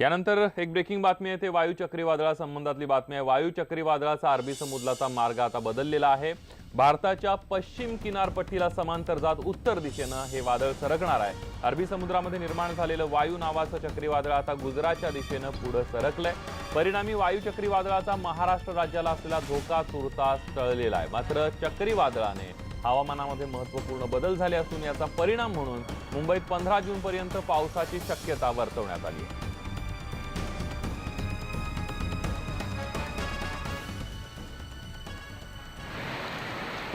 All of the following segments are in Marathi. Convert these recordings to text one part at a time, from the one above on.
यानंतर एक ब्रेकिंग बातमी आहे ते वायू चक्रीवादळासंबंधातली बातमी आहे. वायू चक्रीवादळाचा अरबी समुद्राचा मार्ग आता बदललेला आहे. भारताच्या पश्चिम किनारपट्टीला समांतर जात उत्तर दिशेनं हे वादळ सरकणार आहे. अरबी समुद्रामध्ये निर्माण झालेलं वायू नावाचं चक्रीवादळ आता गुजरातच्या दिशेनं पुढं सरकलंय. परिणामी वायू चक्रीवादळाचा महाराष्ट्र राज्याला असलेला धोका तुर्तास टळलेला आहे. मात्र चक्रीवादळाने हवामानामध्ये महत्त्वपूर्ण बदल झाले असून याचा परिणाम म्हणून मुंबईत पंधरा जूनपर्यंत पावसाची शक्यता वर्तवण्यात आली आहे.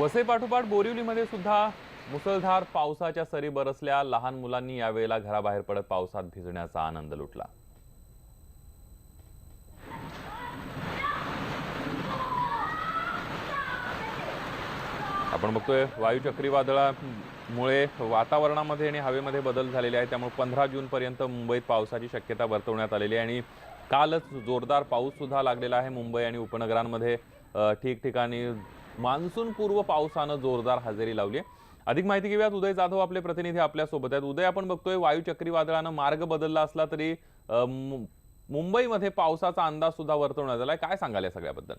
वसईपाठोपाठ बोरिवलीमध्ये सुद्धा मुसळधार पावसाच्या सरी बरसल्या. लहान मुलांनी यावेळेला घराबाहेर पडत पावसात भिजण्याचा आनंद लुटला. आपण बघतोय वायू चक्रीवादळामुळे वातावरणामध्ये आणि हवेमध्ये बदल झालेले आहे त्यामुळे पंधरा जून पर्यंत मुंबईत पावसाची शक्यता वर्तवण्यात आलेली आहे आणि कालच जोरदार पाऊस सुद्धा लागलेला आहे. मुंबई आणि उपनगरांमध्ये ठिकठिकाणी मान्सून पूर्व पावसानं जोरदार हजेरी लावली आहे. अधिक माहिती घेऊयात. उदय जाधव आपले प्रतिनिधी आपल्यासोबत आहेत. उदय आपण बघतोय वायू चक्रीवादळानं मार्ग बदलला असला तरी मुंबईमध्ये पावसाचा अंदाज सुद्धा वर्तवण्यात आलाय. काय सांगाल या सगळ्याबद्दल?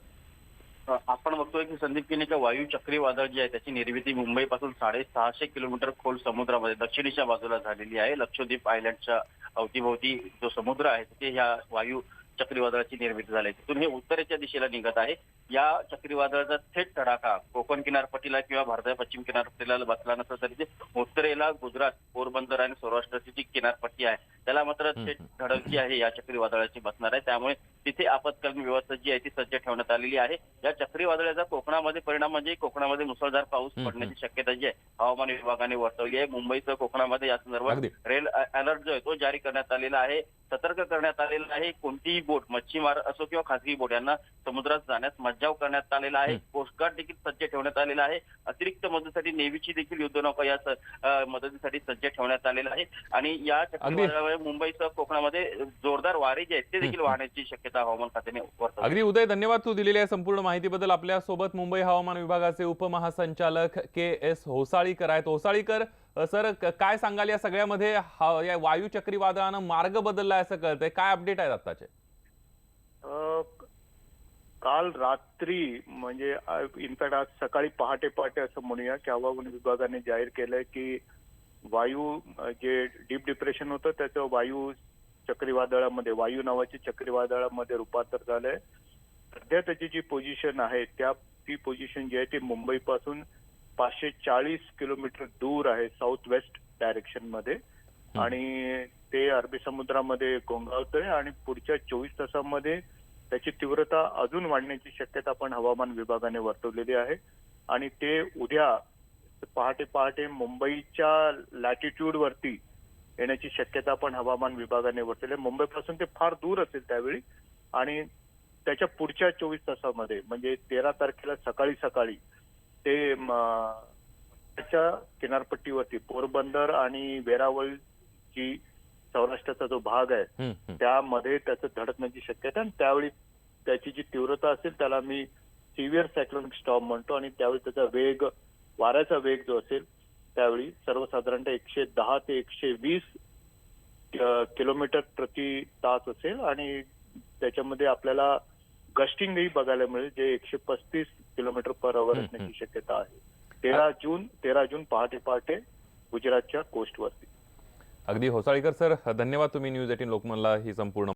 आपण बघतोय की संदीप किनीच्या वायू चक्रीवादळ जी आहे त्याची निर्मिती मुंबईपासून साडेसहाशे किलोमीटर खोल समुद्रामध्ये दक्षिणेच्या बाजूला झालेली आहे. लक्षद्वीप आयलंडच्या अवतीभोवती जो समुद्र आहे तिथे ह्या वायू चक्रीवादळाची निर्मिती झाली तिथून हे उत्तरेच्या दिशेला निघत आहे. या चक्रीवादळाचा थेट तडाखा कोकण किनारपट्टीला किंवा भारताच्या पश्चिम किनारपट्टीला बसला नसला तरी ते उत्तरेला गुजरात पोरबंदर आणि सौराष्ट्राची जी किनारपट्टी आहे त्याला मात्र थेट धडक जी आहे या चक्रीवादळाची बसणार आहे. त्यामुळे तिथे आपत्कालीन व्यवस्था जी आहे ती सज्ज ठेवण्यात आलेली आहे. या चक्रीवादळाचा कोकणामध्ये परिणाम म्हणजे कोकणामध्ये मुसळधार पाऊस पडण्याची शक्यता जी आहे हवामान विभागाने वर्तवली आहे. मुंबईसह कोकणामध्ये या संदर्भात. रेल अलर्ट जो आहे तो जारी करण्यात आलेला आहे. सतर्क करण्यात आलेला आहे. कोणतीही बोट मच्छीमार असो किंवा खासगी बोट यांना समुद्रात जाण्यास मज्जाव करण्यात आलेला आहे. कोस्टगार्ड देखील सज्ज ठेवण्यात आलेला आहे. अतिरिक्त मदतीसाठी नेव्हीची देखील युद्धनौका या मदतीसाठी सज्ज ठेवण्यात आलेला आहे. आणि या चक्रीवादळामुळे मुंबईसह कोकणामध्ये जोरदार वारे जे आहेत ते देखील वाहण्याची शक्यता हवामान खात्याने वर्तवली अगदी उदय धन्यवाद तू दिलेल्या या संपूर्ण माहितीबद्दल. आपल्यासोबत मुंबई हवामान विभागाचे उपमहासंचालक के एस होसाळीकर आहेत. होसाळीकर सर काय सांगाल या सगळ्यामध्ये? हा- या वायू चक्रीवादळानं मार्ग बदललाय असं कळतंय. काय अपडेट आहेत आत्ताचे? अ, काल रात्री म्हणजे इनफॅक्ट आज सकाळी पहाटे पहाटे असं म्हणूया की हवामान विभागाने जाहीर केलंय की वायू जे डीप डिप्रेशन होतं त्याचं वायू चक्रीवादळामध्ये वायू नावाची चक्रीवादळामध्ये रूपांतर झालंय. सध्या त्याची जी पोझिशन आहे त्या ती पोझिशन जी आहे ती मुंबईपासून पाचशे चाळीस किलोमीटर दूर आहे साऊथ वेस्ट डायरेक्शनमध्ये आणि ते अरबी समुद्रामध्ये घोंगावतंय आणि पुढच्या चोवीस तासामध्ये त्याची तीव्रता अजून वाढण्याची शक्यता पण हवामान विभागाने वर्तवलेली आहे. आणि ते उद्या पहाटे पहाटे मुंबईच्या लॅटिट्यूड वरती येण्याची शक्यता पण हवामान विभागाने वर्तवली. मुंबईपासून ते फार दूर असेल त्यावेळी आणि त्याच्या पुढच्या चोवीस तासामध्ये म्हणजे तेरा तारखेला सकाळी सकाळी ते त्याच्या किनारपट्टीवरती पोरबंदर आणि वेरावळ जी सौराष्ट्राचा जो भाग आहे. त्यामध्ये त्याचं धडकण्याची शक्यता आणि त्यावेळी त्याची जी तीव्रता असेल त्याला मी सिव्हिअर सायक्लोनिक स्टॉम म्हणतो आणि त्यावेळी त्याचा वेग वाऱ्याचा वेग जो असेल त्यावेळी सर्वसाधारणतः एकशे दहा ते एकशे वीस किलोमीटर प्रति तास असेल आणि त्याच्यामध्ये आपल्याला गस्टिंगही बघायला मिळेल जे एकशे पस्तीस किलोमीटर पर हम्म, असण्याची शक्यता आहे. तेरा जून तेरा जून पहाटे पहाटे गुजरातच्या कोस्टवरती अगदी होसाळीकर सर धन्यवाद तुम्ही न्यूज एटीन लोकमनला ही संपूर्ण